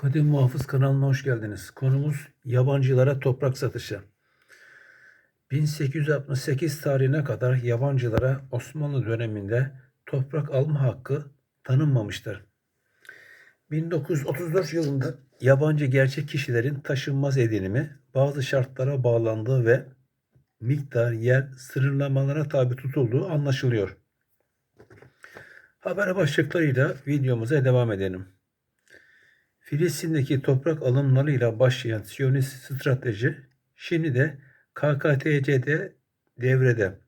Kadim Muhafız kanalına hoş geldiniz. Konumuz yabancılara toprak satışı. 1868 tarihine kadar yabancılara Osmanlı döneminde toprak alma hakkı tanınmamıştır. 1934 yılında yabancı gerçek kişilerin taşınmaz edinimi bazı şartlara bağlandığı ve miktar, yer sınırlamalara tabi tutulduğu anlaşılıyor. Haber başlıklarıyla videomuza devam edelim. Filistin'deki toprak alımlarıyla başlayan Siyonist strateji şimdi de KKTC'de devrede.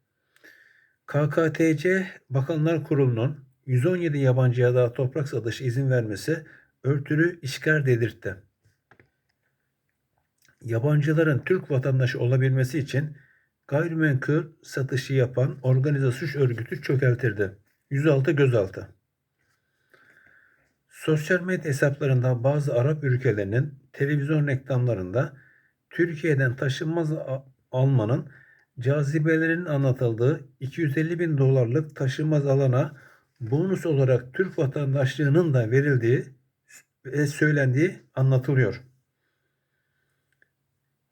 KKTC Bakanlar Kurulu'nun 117 yabancıya daha toprak satışı izin vermesi örtülü işgal dedirtti. Yabancıların Türk vatandaşı olabilmesi için gayrimenkul satışı yapan organize suç örgütü çökeltirdi. 106 gözaltı. Sosyal medya hesaplarında bazı Arap ülkelerinin televizyon reklamlarında Türkiye'den taşınmaz almanın cazibelerinin anlatıldığı 250 bin dolarlık taşınmaz alana bonus olarak Türk vatandaşlığının da verildiği ve söylendiği anlatılıyor.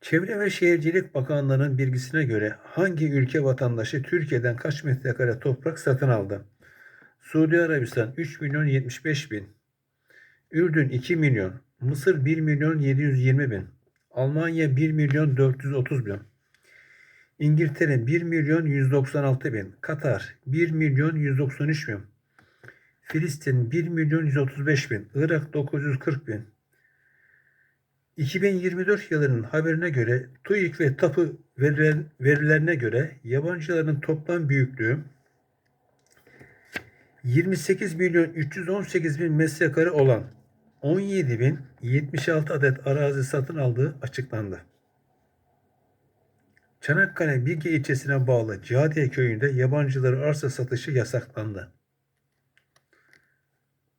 Çevre ve Şehircilik Bakanlığı'nın bilgisine göre hangi ülke vatandaşı Türkiye'den kaç metrekare toprak satın aldı? Suudi Arabistan 3 milyon 75 bin, Ürdün 2 milyon, Mısır 1 milyon 720 bin, Almanya 1 milyon 430 bin, İngiltere 1 milyon 196 bin, Katar 1 milyon 193 bin, Filistin 1 milyon 135 bin, Irak 940 bin. 2024 yılının haberine göre TÜİK ve TAPı verilerine göre yabancıların toplam büyüklüğü 28 milyon 318 bin metrekare olan 17 bin 76 adet arazi satın aldığı açıklandı. Çanakkale Bilge ilçesine bağlı Cihadiye köyünde yabancıları arsa satışı yasaklandı.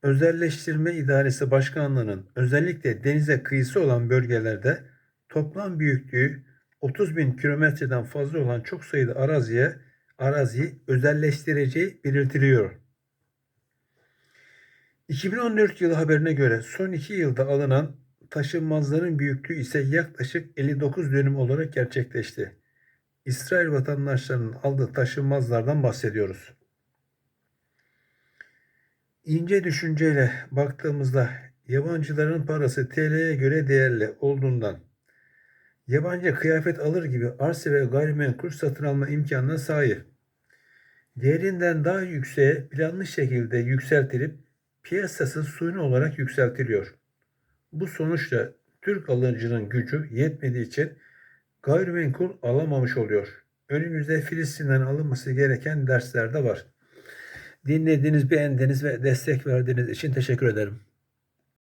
Özelleştirme İdaresi Başkanlığı'nın özellikle denize kıyısı olan bölgelerde toplam büyüklüğü 30 bin kilometreden fazla olan çok sayıda araziye araziyi özelleştireceği belirtiliyor. 2014 yılı haberine göre son 2 yılda alınan taşınmazların büyüklüğü ise yaklaşık 59 dönüm olarak gerçekleşti. İsrail vatandaşlarının aldığı taşınmazlardan bahsediyoruz. İnce düşünceyle baktığımızda yabancıların parası TL'ye göre değerli olduğundan yabancı kıyafet alır gibi arsa ve gayrimenkul satın alma imkanına sahip. Değerinden daha yükseğe planlı şekilde yükseltilip piyasası suni olarak yükseltiliyor. Bu sonuçla Türk alıcının gücü yetmediği için gayrimenkul alamamış oluyor. Önümüzde Filistin'den alınması gereken dersler de var. Dinlediğiniz, beğendiğiniz ve destek verdiğiniz için teşekkür ederim.